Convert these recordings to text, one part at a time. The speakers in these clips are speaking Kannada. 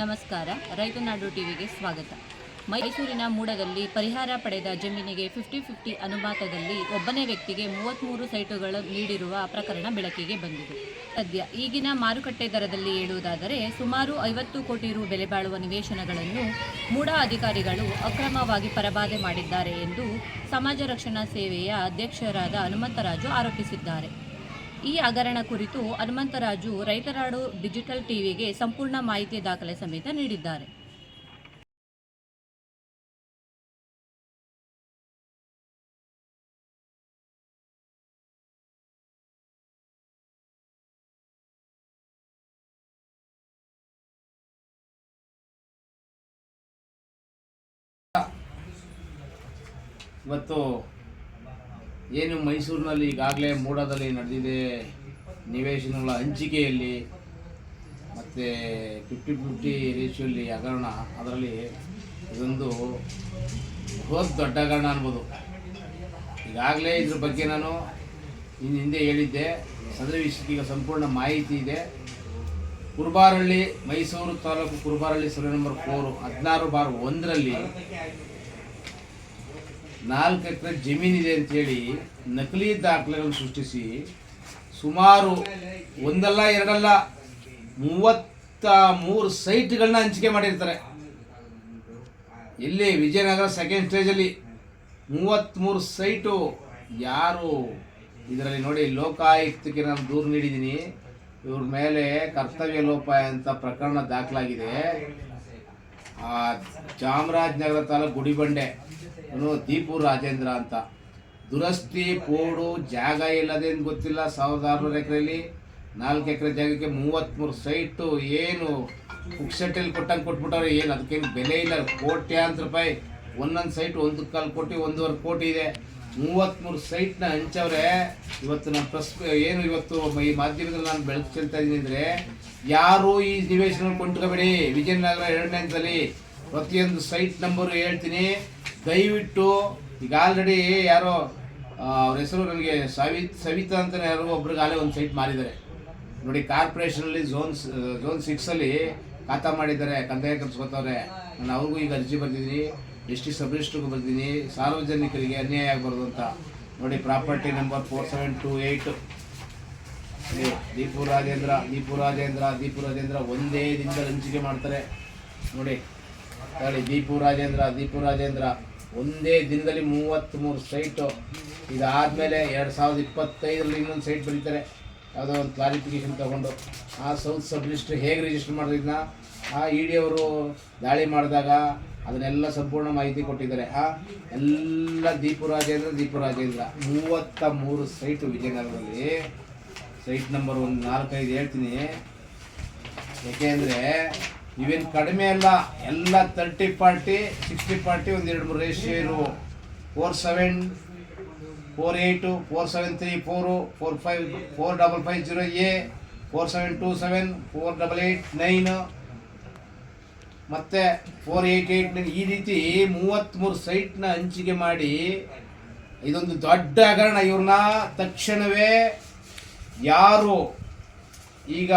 ನಮಸ್ಕಾರ ರೈತನಾಡು ಟಿವಿಗೆ ಸ್ವಾಗತ. ಮೈಸೂರಿನ ಮೂಡದಲ್ಲಿ ಪರಿಹಾರ ಪಡೆದ ಜಮೀನಿಗೆ ಫಿಫ್ಟಿ ಫಿಫ್ಟಿ ಅನುಪಾತದಲ್ಲಿ ಒಬ್ಬನೇ ವ್ಯಕ್ತಿಗೆ ಮೂವತ್ತ್ಮೂರು ಸೈಟುಗಳು ನೀಡಿರುವ ಪ್ರಕರಣ ಬೆಳಕಿಗೆ ಬಂದಿದೆ. ಸದ್ಯ ಈಗಿನ ಮಾರುಕಟ್ಟೆ ದರದಲ್ಲಿ ಹೇಳುವುದಾದರೆ ಸುಮಾರು ಐವತ್ತು ಕೋಟಿ ರು ಬೆಲೆ ಬಾಳುವ ನಿವೇಶನಗಳನ್ನು ಮೂಡ ಅಧಿಕಾರಿಗಳು ಅಕ್ರಮವಾಗಿ ಪರಬಾಧೆ ಮಾಡಿದ್ದಾರೆ ಎಂದು ಸಮಾಜ ರಕ್ಷಣಾ ಸೇವೆಯ ಅಧ್ಯಕ್ಷರಾದ ಹನುಮಂತರಾಜು ಆರೋಪಿಸಿದ್ದಾರೆ. ಈ ಹಗರಣ ಕುರಿತು ಹನುಮಂತರಾಜು ರೈತರಾಡು ಡಿಜಿಟಲ್ ಟಿವಿಗೆ ಸಂಪೂರ್ಣ ಮಾಹಿತಿ ದಾಖಲೆ ಸಮೇತ ನೀಡಿದ್ದಾರೆ. ಇವತ್ತು ಏನು ಮೈಸೂರಿನಲ್ಲಿ ಈಗಾಗಲೇ ಮೂಡದಲ್ಲಿ ನಡೆದಿದೆ ನಿವೇಶನಗಳ ಹಂಚಿಕೆಯಲ್ಲಿ ಮತ್ತು ಫಿಫ್ಟಿ ಫಿಫ್ಟಿ ರೇಷಿಯಲ್ಲಿ ಹಗರಣ. ಅದರಲ್ಲಿ ಇದೊಂದು ಬೃಹತ್ ದೊಡ್ಡ ಹಗರಣ ಅನ್ಬೋದು. ಈಗಾಗಲೇ ಇದ್ರ ಬಗ್ಗೆ ನಾನು ಇನ್ನು ಹಿಂದೆ ಹೇಳಿದ್ದೆ. ಸದರಿ ಈಗ ಸಂಪೂರ್ಣ ಮಾಹಿತಿ ಇದೆ. Kurubaralli Mysuru taluk Kurubaralli survey number four ಹದಿನಾರು ಬಾರ್ ಒಂದರಲ್ಲಿ ನಾಲ್ಕು ಎಕರೆ ಜಮೀನಿದೆ ಅಂತೇಳಿ ನಕಲಿ ದಾಖಲೆಗಳನ್ನು ಸೃಷ್ಟಿಸಿ ಸುಮಾರು ಒಂದಲ್ಲ, ಎರಡಲ್ಲ, ಮೂವತ್ತ ಮೂರು ಸೈಟ್ಗಳನ್ನ ಹಂಚಿಕೆ ಮಾಡಿರ್ತಾರೆ. ಇಲ್ಲಿ ವಿಜಯನಗರ ಸೆಕೆಂಡ್ ಸ್ಟೇಜಲ್ಲಿ ಮೂವತ್ತ್ಮೂರು ಸೈಟು ಯಾರು? ಇದರಲ್ಲಿ ನೋಡಿ, ಲೋಕಾಯುಕ್ತಕ್ಕೆ ನಾನು ದೂರು ನೀಡಿದ್ದೀನಿ. ಇವ್ರ ಮೇಲೆ ಕರ್ತವ್ಯ ಲೋಪ ಅಂತ ಪ್ರಕರಣ ದಾಖಲಾಗಿದೆ. ಚಾಮರಾಜನಗರ ತಾಲೂಕು ಗುಡಿಬಂಡೆ ದೀಪು ರಾಜೇಂದ್ರ ಅಂತ. ದುರಸ್ತಿ, ಪೋಡು, ಜಾಗ ಇಲ್ಲದೆ ಅಂತ ಗೊತ್ತಿಲ್ಲ, ಸಾವಿರದ ಆರುನೂರು ಎಕರೆಯಲ್ಲಿ ನಾಲ್ಕು ಎಕರೆ ಜಾಗಕ್ಕೆ ಮೂವತ್ತ್ಮೂರು ಸೈಟು, ಏನು ಪುಕ್ಸೆಟ್ಟಲ್ಲಿ ಕೊಟ್ಟಂಗೆ ಕೊಟ್ಬಿಟ್ಟವ್ರೆ, ಏನು ಅದಕ್ಕೇನು ಬೆಲೆ ಇಲ್ಲ, ಕೋಟ್ಯಾಂತರ ರೂಪಾಯಿ. ಒಂದೊಂದು ಸೈಟ್ ಒಂದು ಕಾಲು ಕೋಟಿ, ಒಂದೂವರೆ ಕೋಟಿ ಇದೆ. ಮೂವತ್ತ್ಮೂರು ಸೈಟ್ನ ಹಂಚವ್ರೆ. ಇವತ್ತು ನಾನು ಪ್ರೆಸ್, ಏನು ಇವತ್ತು ಈ ಮಾಧ್ಯಮದಲ್ಲಿ ನಾನು ಬೆಳಕು ಚೆಲ್ತಾ ಇದ್ದೀನಿ ಅಂದರೆ, ಯಾರು ಈ ನಿವೇಶನ ಕೊಂಡ್ಕೋಬೇಡಿ. ವಿಜಯನಗರ ಎರಡನೇ ಹಂತದಲ್ಲಿ ಪ್ರತಿಯೊಂದು ಸೈಟ್ ನಂಬರ್ ಹೇಳ್ತೀನಿ. ದಯವಿಟ್ಟು, ಈಗ ಆಲ್ರೆಡಿ ಯಾರೋ ಅವ್ರ ಹೆಸರು ನನಗೆ ಸವಿ ಸವಿತಾ ಅಂತ ಯಾರೋ ಒಬ್ರಿಗೆ ಆಲೇ ಒಂದು ಸೈಟ್ ಮಾರಿದ್ದಾರೆ ನೋಡಿ ಕಾರ್ಪೊರೇಷನಲ್ಲಿ ಝೋನ್ ಝೋನ್ ಸಿಕ್ಸಲ್ಲಿ ಖಾತಾ ಮಾಡಿದ್ದಾರೆ. ಕಂದಾಯ ಕರ್ಸ್ಕೊತವ್ರೆ. ನಾನು ಅವ್ರಿಗೂ ಈಗ ಅರ್ಜಿ ಬರ್ತಿದ್ದೀನಿ ಡಿಸ್ಟ್ರಿಕ್ಟ್ ಸಬ್ ರಿಜಿಸ್ಟ್ರಿಗೆ ಸಾರ್ವಜನಿಕರಿಗೆ ಅನ್ಯಾಯ ಆಗಬಾರ್ದು ಅಂತ ನೋಡಿ, property number four seven two eight Deepu Rajendra Deepu Rajendra Deepu Rajendra ಒಂದೇ ದಿನದಲ್ಲಿ ಹಂಚಿಕೆ ಮಾಡ್ತಾರೆ. ನೋಡಿ, ಹೇಳಿ, ದೀಪು ರಾಜೇಂದ್ರ ದೀಪು ರಾಜೇಂದ್ರ ಒಂದೇ ದಿನದಲ್ಲಿ ಮೂವತ್ತ್ಮೂರು ಸೈಟು ಇದಾದಮೇಲೆ ಎರಡು ಸಾವಿರದ ಇಪ್ಪತ್ತೈದರಲ್ಲಿ ಇನ್ನೊಂದು ಸೈಟ್ ಬರೀತಾರೆ. ಯಾವುದೋ ಒಂದು ಕ್ಲಾರಿಫಿಕೇಶನ್ ತೊಗೊಂಡು. ಆ ಸೌತ್ ಸಬ್ ರಿಜಿಸ್ಟ್ರ್ ಹೇಗೆ ರಿಜಿಸ್ಟರ್ ಮಾಡೋದನ್ನ ಆ ಇ ಡಿ ಅವರು ದಾಳಿ ಮಾಡಿದಾಗ ಅದನ್ನೆಲ್ಲ ಸಂಪೂರ್ಣ ಮಾಹಿತಿ ಕೊಟ್ಟಿದ್ದಾರೆ. ಆ, ಎಲ್ಲ ದೀಪುರಾಜೇಂದ್ರ ದೀಪುರಾಜೇಂದ್ರ. ದೀಪು ರಾಜೇಂದ್ರ ಮೂವತ್ತ ಮೂರು ಸೈಟು ವಿಜಯನಗರದಲ್ಲಿ. ಸೈಟ್ ನಂಬರ್ ಒಂದು ನಾಲ್ಕೈದು ಹೇಳ್ತೀನಿ. ಯಾಕೆಂದರೆ ಇವೇನು ಕಡಿಮೆ ಅಲ್ಲ, ಎಲ್ಲ ತರ್ಟಿ ಪಾರ್ಟಿ ಸಿಕ್ಸ್ಟಿ ಪಾರ್ಟಿ ಒಂದು ಎರಡು ಮೂರು ರೇಷಿಯೋ ಇರು. Four seven four eight four seven three four four five four double five zero A four seven two seven four double eight nine ಮತ್ತು ಫೋರ್ ಏಯ್ಟ್ ಏಯ್ಟ್ ಈ ರೀತಿ ಮೂವತ್ತ್ಮೂರು ಸೈಟ್ನ ಹಂಚಿಕೆ ಮಾಡಿ ಇದೊಂದು ದೊಡ್ಡ ಹಗರಣ ಇವ್ರನ್ನ. ತಕ್ಷಣವೇ ಯಾರು ಈಗ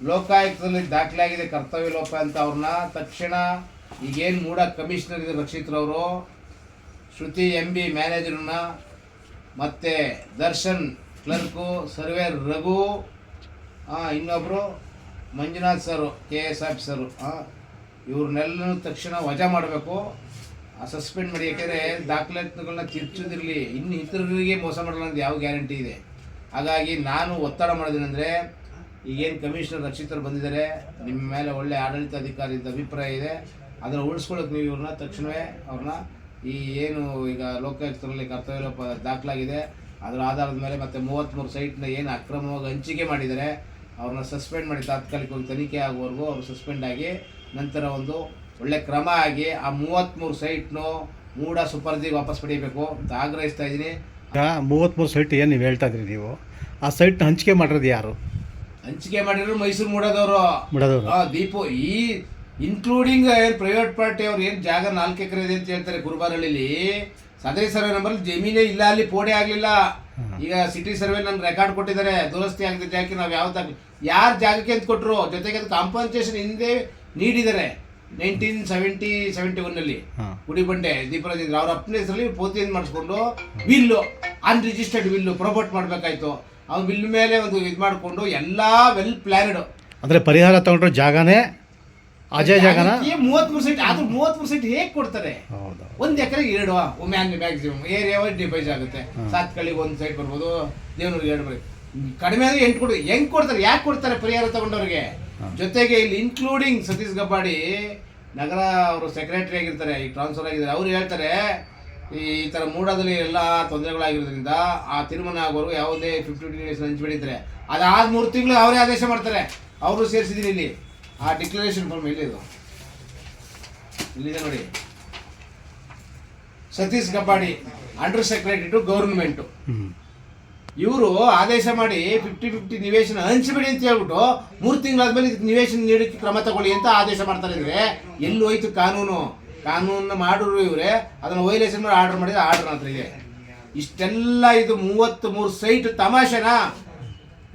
ಲೋಕಾಯುಕ್ತದಲ್ಲಿ ದಾಖಲಾಗಿದೆ ಕರ್ತವ್ಯ ಲೋಪ ಅಂತ ಅವ್ರನ್ನ. ತಕ್ಷಣ ಈಗೇನು ಮೂಡ ಕಮಿಷನರ್ ಇದೆ ರಕ್ಷಿತ್ರವರು ಶ್ರುತಿ ಎಂ ಬಿ ಮ್ಯಾನೇಜರ್ನ ಮತ್ತು ದರ್ಶನ್ ಕ್ಲರ್ಕು ಸರ್ವೇರ್ ರಘು ಇನ್ನೊಬ್ಬರು Manjunath sir K S officer ಇವ್ರನ್ನೆಲ್ಲನೂ ತಕ್ಷಣ ವಜಾ ಮಾಡಬೇಕು. ಸಸ್ಪೆಂಡ್ ಮಾಡಿ ಯಾಕೆಂದರೆ ದಾಖಲಾತಿಗಳನ್ನ ತಿರ್ಚೋದಿರಲಿ. ಇನ್ನು ಇತರರಿಗೆ ಮೋಸ ಮಾಡಲ್ಲ ಅಂತ ಯಾವ ಗ್ಯಾರಂಟಿ ಇದೆ. ಹಾಗಾಗಿ ನಾನು ಒತ್ತಡ ಮಾಡೋದೇನೆಂದರೆ, ಈಗೇನು ಕಮಿಷನರ್ ರಕ್ಷಿತರು ಬಂದಿದ್ದಾರೆ, ನಿಮ್ಮ ಮೇಲೆ ಒಳ್ಳೆ ಆಡಳಿತಾಧಿಕಾರಿದ ಅಭಿಪ್ರಾಯ ಇದೆ. ಅದನ್ನು ಉಳಿಸ್ಕೊಳ್ಳೋಕೆ ನೀವು ಇವ್ರನ್ನ ತಕ್ಷಣವೇ ಅವ್ರನ್ನ ಈ ಏನು ಈಗ ಲೋಕಾಯುಕ್ತರಲ್ಲಿ ಕರ್ತವ್ಯ ಲೋಪ ದಾಖಲಾಗಿದೆ. ಅದರ ಆಧಾರದ ಮೇಲೆ ಮತ್ತೆ ಮೂವತ್ತ್ಮೂರು ಸೈಟ್ನ ಏನು ಅಕ್ರಮವಾಗಿ ಹಂಚಿಕೆ ಮಾಡಿದ್ದಾರೆ ಅವ್ರನ್ನ ಸಸ್ಪೆಂಡ್ ಮಾಡಿ ತಾತ್ಕಾಲಿಕವಾಗಿ ತನಿಖೆ ಆಗುವವರೆಗೂ ಅವರು ಸಸ್ಪೆಂಡ್ ಆಗಿ ನಂತರ ಒಂದು ಒಳ್ಳೆ ಕ್ರಮ ಆಗಿ ಆ ಮೂವತ್ತ್ಮೂರು ಸೈಟ್ನು ಮೂಡ ಸುಪರ್ದಿಗೆ ವಾಪಸ್ ಪಡಿಬೇಕು ಅಂತ ಆಗ್ರಹಿಸ್ತಾ ಇದ್ದೀನಿ. ಈಗ ಮೂವತ್ತ್ಮೂರು ಸೈಟ್ ಏನು ನೀವು ಹೇಳ್ತಾ ಇದ್ರಿ ನೀವು? ಆ ಸೈಟ್ನ ಹಂಚಿಕೆ ಮಾಡಿರೋದು ಯಾರು? ಹಂಚಿಕೆ ಮಾಡಿದ್ರು ಮೈಸೂರು ಮೂಡದವರು. ಮೂಡದವರು. ಆ ದೀಪು ಈ ಇನ್ಕ್ಲೂಡಿಂಗ್ ಏನು ಪ್ರೈವೇಟ್ ಪಾರ್ಟಿ ಅವ್ರು ಏನು ಜಾಗ ನಾಲ್ಕು ಎಕರೆ ಇದೆ ಅಂತ ಹೇಳ್ತಾರೆ ಕುರುಬಾರಳ್ಳಿಲಿ ಸದರಿ ಸರ್ವೆ ನಂಬರ್ ಜಮೀನೇ ಇಲ್ಲ ಅಲ್ಲಿ ಪೋಡೆ ಆಗಲಿಲ್ಲ. ಈಗ ಸಿಟಿ ಸರ್ವೆ ನನ್ನ ರೆಕಾರ್ಡ್ ಕೊಟ್ಟಿದ್ದಾರೆ ದುರಸ್ತಿ ಆಗಿದೆ ಜಾಗಕ್ಕೆ ನಾವು ಯಾವ ಯಾರ ಜಾಗಕ್ಕೆ ಅಂತ ಕೊಟ್ಟರು ಜೊತೆಗೆ ಅದು ಕಾಂಪನ್ಸೇಷನ್ ಹಿಂದೆ ನೀಡಿದ್ದಾರೆ. ನೈನ್ಟೀನ್ ಸೆವೆಂಟಿ ಸೆವೆಂಟಿ ಒನ್ನಲ್ಲಿ ಬಂಡೆ ಗುಡಿಬಂಡೆ ದೀಪರಾಜೇಂದ್ರ ಅವ್ರ ಅಪ್ಪನ ಹೆಸರಲ್ಲಿ ಪೋತಿಯನ್ನು ಮಾಡಿಸ್ಕೊಂಡು ವಿಲ್ಲು ಅನ್ರಿಜಿಸ್ಟರ್ಡ್ ವಿಲ್ಲು ಪ್ರೊಮೋಟ್ ಮಾಡಬೇಕಾಯ್ತು. ಅವ್ನ ಬಿಲ್ ಮೇಲೆ ಒಂದು ಇದು ಮಾಡಿಕೊಂಡು ಎಲ್ಲ ವೆಲ್ ಪ್ಲಾನ್ಡ್ ಅಂದರೆ ಪರಿಹಾರ ತಗೊಂಡ್ರೆ ಜಾಗನೇ ಅಜಯ ಜಗನ? ಮೂವತ್ಮೂರು ಸೀಟ್ ಅದು ಮೂವತ್ಮೂರು ಪರ್ಸೆಂಟ್ ಹೇಗೆ ಕೊಡ್ತಾರೆ? ಒಂದ್ ಎಕರೆ ಎಕರೆಗೆ ಎರಡು ಮ್ಯಾನ್ ಮ್ಯಾಕ್ಸಿಮಮ್ ಏರಿಯಾ ವೈಸ್ ಡಿಪೈಸ್ ಆಗುತ್ತೆ. ಸಾತ್ಕಳಿಗೆ ಒಂದ್ ಸೈಡ್ ಬರ್ಬೋದು ದೇವನೂರಿಗೆ ಎರಡು ಬರೀ ಕಡಿಮೆ ಅಂದ್ರೆ ಎಂಟು ಕೊಡು ಹೆಂಗ್ ಕೊಡ್ತಾರೆ ಯಾಕೆ ಕೊಡ್ತಾರೆ ಪರಿಹಾರ ತಗೊಂಡವ್ರಿಗೆ? ಜೊತೆಗೆ ಇಲ್ಲಿ ಇನ್ಕ್ಲೂಡಿಂಗ್ ಸತೀಶ್ ಗಬ್ಬಾಡಿ ನಗರ ಅವರು ಸೆಕ್ರೆಟರಿ ಆಗಿರ್ತಾರೆ ಈ ಟ್ರಾನ್ಸ್ಫರ್ ಆಗಿದ್ದಾರೆ ಅವ್ರು ಹೇಳ್ತಾರೆ ಈ ತರ ಮೂಡದಲ್ಲಿ ಎಲ್ಲ ತೊಂದರೆಗಳಾಗಿರೋದ್ರಿಂದ ಆ ತೀರ್ಮಾನ ಆಗೋರು ಯಾವುದೇ ಫಿಫ್ಟಿ ಡೇಸ್ ಹಂಚ್ಬಿಡಿದ್ರೆ ಅದಾದ ಮೂರು ತಿಂಗಳು ಅವರೇ ಆದೇಶ ಮಾಡ್ತಾರೆ. ಅವರು ಸೇರಿಸಿದ್ದೀನಿ ಇಲ್ಲಿ. ಆ ಡಿಕ್ಲರೇಷನ್ ಫಾರ್ಮ್ ಎಲ್ಲಿದು ಇಲ್ಲಿದೆ ನೋಡಿ. Satish Gabbadi under secretary to government ಇವರು ಆದೇಶ ಮಾಡಿ ಫಿಫ್ಟಿ ಫಿಫ್ಟಿ ನಿವೇಶನ ಹಂಚಿಬಿಡಿ ಅಂತ ಹೇಳ್ಬಿಟ್ಟು ಮೂರು ತಿಂಗಳಾದ್ಮೇಲೆ ಇದಕ್ಕೆ ನಿವೇಶನ ನೀಡಕ್ಕೆ ಕ್ರಮ ತಗೊಳ್ಳಿ ಅಂತ ಆದೇಶ ಮಾಡ್ತಾರೆ ಅಂದ್ರೆ ಎಲ್ಲಿ ಹೋಯ್ತು ಕಾನೂನು? ಕಾನೂನು ಮಾಡೋರು ಇವರೇ. ಅದನ್ನ ವೈಲೇಷನ್ ಆರ್ಡರ್ ಮಾಡಿದ್ರೆ ಆರ್ಡರ್ ಹತ್ರ ಇದೆ. ಇಷ್ಟೆಲ್ಲ ಇದು ಮೂವತ್ತ್ ಮೂರು ಸೈಟ್ ತಮಾಷೆನಾ?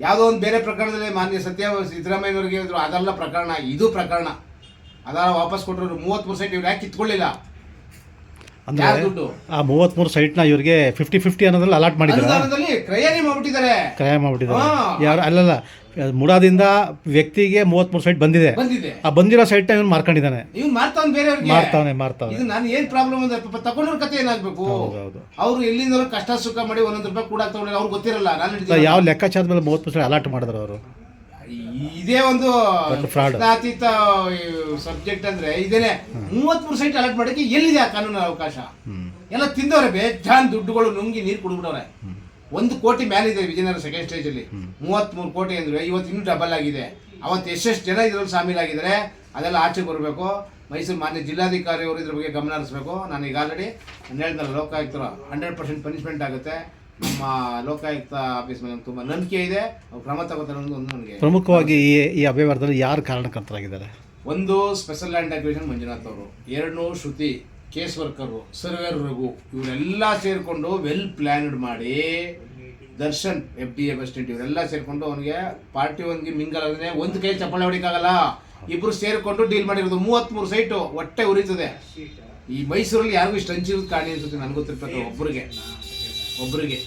ಯಾವುದೋ ಒಂದು ಬೇರೆ ಪ್ರಕರಣದಲ್ಲಿ ಮಾನ್ಯ ಸತ್ಯ ಸಿದ್ದರಾಮಯ್ಯವ್ರಿಗೆ ಹೇಳಿದ್ರು ಅದೆಲ್ಲ ಪ್ರಕರಣ ಇದು ಪ್ರಕರಣ. ಅದೆಲ್ಲ ವಾಪಸ್ ಕೊಟ್ಟರು ಮೂವತ್ತು ಸೈಟ್ ಇವ್ರು ಯಾಕೆ ಕಿತ್ಕೊಳ್ಳಿಲ್ಲ? ಅಂದರೆ ದುಡ್ಡು? ಆ ಮೂವತ್ಮೂರು ಸೈಟ್ನ ಇವ್ರಿಗೆ ಫಿಫ್ಟಿ ಫಿಫ್ಟಿ ಅನ್ನೋದ್ರಲ್ಲಿ ಅಲಾಟ್ ಮಾಡಿದ್ದಾರೆ. ಕ್ರಯನೇ ಮಾಡ್ಬಿಟ್ಟಿದ್ದಾರೆ. ಕ್ರಯ ಮಾಡ್ಬಿಟ್ಟಿದ್ದಾರೆ. ಯಾರು ಅಲ್ಲಲ್ಲ ಮುಡಾದಿಂದ ವ್ಯಕ್ತಿಗೆ ಮೂವತ್ತ್ಮೂರು ಸೈಟ್ ಬಂದಿದೆ. ಬಂದಿದೆ. ಆ ಬಂದಿರೋ ಸೈಟ್ನ ಇವನು ಮಾರ್ಕೊಂಡಿದ್ದಾನೆ. ಇವ್ನು ಮಾರ್ತಾವ್ ಬೇರೆಯವ್ರಿಗೆ. ಮಾರ್ತಾವನೆ ಮಾರ್ತಾವನೆ. ಇದು ನಾನು ಏನ್ ಪ್ರಾಬ್ಲಮ್ ಅಂದ್ರೆ ಪಾಪ ತಗೊಂಡ್ರ ಕತೆ ಏನಾಗಬೇಕು? ಹೌದು, ಹೌದು. ಅವ್ರು ಎಲ್ಲಿಂದ ಕಷ್ಟ ಸುಖ ಮಾಡಿ ಒಂದೊಂದು ರೂಪಾಯಿ ಕೂಡ ತಗೊಂಡ್ರೆ ಅವ್ರು ಗೊತ್ತಿರಲ್ಲ ನಾನು ಯಾವ ಲೆಕ್ಕಾಚಾರದ ಮೇಲೆ ಮೂವತ್ತು ಸೈಟ್ ಅಲರ್ಟ್ ಮಾಡಿದ್ರು ಅವರು? ಇದೇ ಒಂದು. ಪ್ರಶ್ನಾತೀತ ಸಬ್ಜೆಕ್ಟ್ ಅಂದ್ರೆ ಇದೇನೆ. ಮೂವತ್ಮೂರು ಸೈಟ್ ಅಲರ್ಟ್ ಮಾಡಕ್ಕೆ ಎಲ್ಲಿದೆ ಆ ಕಾನೂನು ಅವಕಾಶ? ಎಲ್ಲ ತಿಂದವ್ರೆ ಬೇಜಾನ್ ದುಡ್ಡುಗಳು ನುಂಗಿ ನೀರು ಕುಡ್ಬಿಡವ್ರೆ ಒಂದು ಕೋಟಿ ಮೇಲೆ ಇದೆ ವಿಜಯನಗರ ಸೆಕೆಂಡ್ ಸ್ಟೇಜ್ ಅಲ್ಲಿ. ಮೂವತ್ಮೂರು ಕೋಟಿ ಅಂದ್ರೆ ಇವತ್ತು ಇನ್ನೂ ಡಬಲ್ ಆಗಿದೆ. ಅವತ್ತು ಎಷ್ಟೆಷ್ಟು ಜನ ಇದ್ರಲ್ಲಿ ಶಾಮೀಲಾಗಿದ್ದಾರೆ ಅದೆಲ್ಲ ಆಚೆ ಬರಬೇಕು. ಮೈಸೂರು ಮಾನ್ಯ ಜಿಲ್ಲಾಧಿಕಾರಿ ಅವರು ಇದ್ರ ಬಗ್ಗೆ ಗಮನ ಹರಿಸ್ಬೇಕು. ನಾನು ಈಗ ಆಲ್ರೆಡಿ ನಾನು ಹೇಳ್ದಲ್ಲ ಲೋಕಾಯುಕ್ತರು ಹಂಡ್ರೆಡ್ ಪರ್ಸೆಂಟ್ ಪನಿಷ್ಮೆಂಟ್ ಆಗುತ್ತೆ. ನಮ್ಮ ಲೋಕಾಯುಕ್ತ ಆಫೀಸ್ ಮೇಲೆ ತುಂಬ ನಂಬಿಕೆ ಇದೆ. ಕ್ರಮ ತಗೋತಾರೆ ಒಂದು ನನಗೆ ಪ್ರಮುಖವಾಗಿ ಈ ಈ ಅವ್ಯವಹಾರದಲ್ಲಿ ಯಾರು ಕಾರಣಕರ್ತರಾಗಿದ್ದಾರೆ? ಒಂದು ಸ್ಪೆಷಲ್ ಲ್ಯಾಂಡ್ ಅಕ್ವಿಷನ್ ಮಂಜುನಾಥ್ ಅವರು ಎರಡು Shruti case worker surveyor Raghu ಇವರೆಲ್ಲ ಸೇರಿಕೊಂಡು ವೆಲ್ ಪ್ಲ್ಯಾನ್ಡ್ ಮಾಡಿ Darshan F D A president ಇವರೆಲ್ಲ ಸೇರಿಕೊಂಡು ಅವನಿಗೆ ಪಾರ್ಟಿ ಒಂದಿಗೆ ಮಿಂಗಲ್ ಅಂದ್ರೆ ಒಂದು ಕೈ ಚಪ್ಪಾಳೆ ಹೊಡಿಕಾಗಲ್ಲ ಇಬ್ರು ಸೇರಿಕೊಂಡು ಡೀಲ್ ಮಾಡಿರೋದು ಮೂವತ್ತ್ಮೂರು ಸೈಟು ಹೊಟ್ಟೆ ಉರಿತದೆ. ಈ ಮೈಸೂರಲ್ಲಿ ಯಾರಿಗೂ ಇಷ್ಟು ಹಂಚಿರೋದು ಕಾಣಿ ಅನ್ಸುತ್ತೆ ನನಗೆ ಗೊತ್ತಿರ್ತಕ್ಕ ಒಬ್ಬರಿಗೆ ಒಬ್ಬರಿಗೆ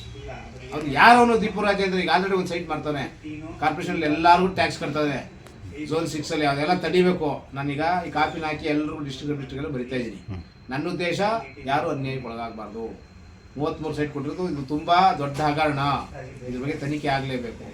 ಅವ್ನು ಯಾರು ಅವನು ದೀಪರಾಜ ಅಂದ್ರೆ ಈಗ ಆಲ್ರೆಡಿ ಒಂದು ಸೈಟ್ ಮಾಡ್ತಾನೆ. ಕಾರ್ಪೊರೇಷನ್ ಎಲ್ಲರಿಗೂ ಟ್ಯಾಕ್ಸ್ ಕಟ್ತದೆ ಝೋನ್ ಸಿಕ್ಸಲ್ಲಿ ಅದೆಲ್ಲ ತಡಿಬೇಕು. ನಾನೀಗ ಈ ಕಾಪಿನ ಹಾಕಿ ಎಲ್ಲರಿಗೂ ಡಿಸ್ಟ್ರಿಕ್ಟ್ ಡಿಸ್ಟ್ರಿಕ್ಟ್ ಬರಿತಾ ಇದ್ದೀನಿ. ನನ್ನ ಉದ್ದೇಶ ಯಾರು ಅನ್ಯಾಯಕ್ಕೆ ಒಳಗಾಗಬಾರ್ದು ಮೂವತ್ತ್ಮೂರು ಸೈಟ್ ಕೊಟ್ಟಿರೋದು, ಇದು ತುಂಬ ದೊಡ್ಡ ಹಗರಣ. ಇದ್ರ ಬಗ್ಗೆ ತನಿಖೆ ಆಗಲೇಬೇಕು.